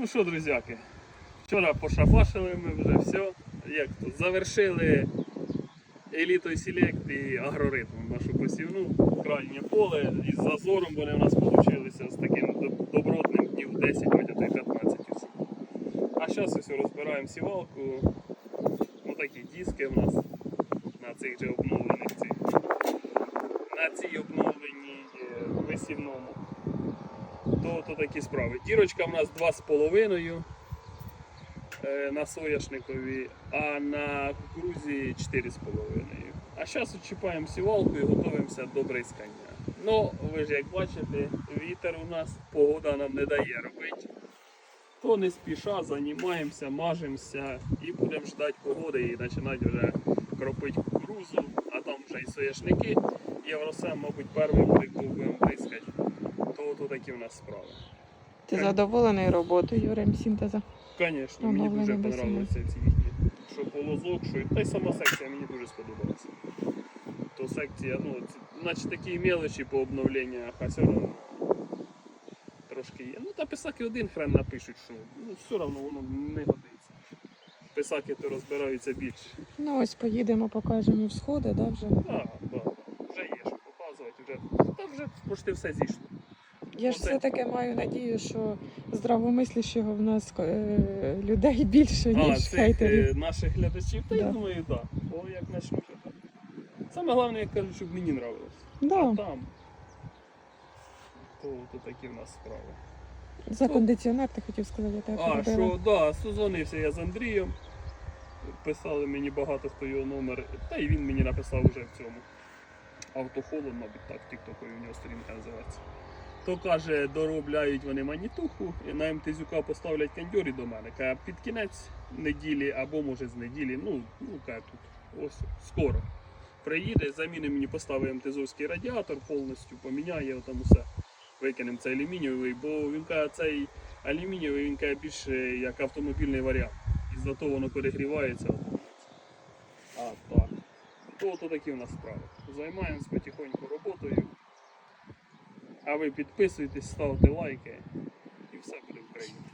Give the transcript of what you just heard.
Ну що, друзяки, вчора пошафашили ми вже все. Як то, завершили елітою селект і агроритм нашу посівну, крайнє поле із зазором вони у нас вийшли з таким добротним днів 10, хоч а й 15 і. А зараз ось розбираємо сівалку. Ну такі диски в нас на цих же обновлених цих. На цій обновленій е, висівному то, то такі справи. Дірочка в нас 2,5 е, на соняшникові, а на кукурузі 4,5. А зараз чіпаємо сівалку і готуємося до бризкання. Ну, ви ж як бачите, вітер у нас, погода нам не дає робити. То не спіша, займаємося, мажемося і будемо ждати погоди і починати вже кропити кукурузу, а там вже і соняшники. Євросем, мабуть, перший буде, коли будемо бризкати. Такі в нас справи. Ти задоволений роботою Юрем Сінтеза? Звісно, мені дуже без подобаються ці їхні. Що полозок, що і та й сама секція мені дуже сподобалася. То секція, ну, це, наче такі мелочі по обновленнях, а все одно трошки є. Ну та писаки один хрен напишуть, що ну, все одно воно не годиться. Писаки то розбираються більше. Ну ось поїдемо, покажемо всходи, да, вже. Так, так, вже є що показувати, вже, та вже почти все зійшло. Я ж все-таки маю надію, що здравомислящого в нас е, людей більше, А, ніж цих хейтерів. е, наших глядачів, та я Да. думаю, так. Бо як начнуть. то- Саме головне, як кажуть, щоб мені нравилось. Да, А там. То, то такі в нас справи. за кондиціонер ти хотів сказати, я тебе А, перебила. що, да, созвонився я з Андрієм. Писали мені багато хто його номер, та й він мені написав уже в цьому. Автохолон, мабуть, так, в Тіктоку у нього сторінка називається. То каже, доробляють вони манітуху, і на МТЗюка поставлять кондьорі до мене. Каже, під кінець неділі або може з неділі, ну, ну каже тут, ось скоро. Приїде, замінить мені поставить МТЗовський радіатор повністю, поміняє там усе. Викинемо цей алюмінієвий, бо він каже, цей алюмінієвий він каже більше як автомобільний варіант. І за то воно перегрівається. А так. То, то такі у нас справи. Займаємось потихоньку роботою. А ви підписуйтесь, ставте лайки і все буде Україні.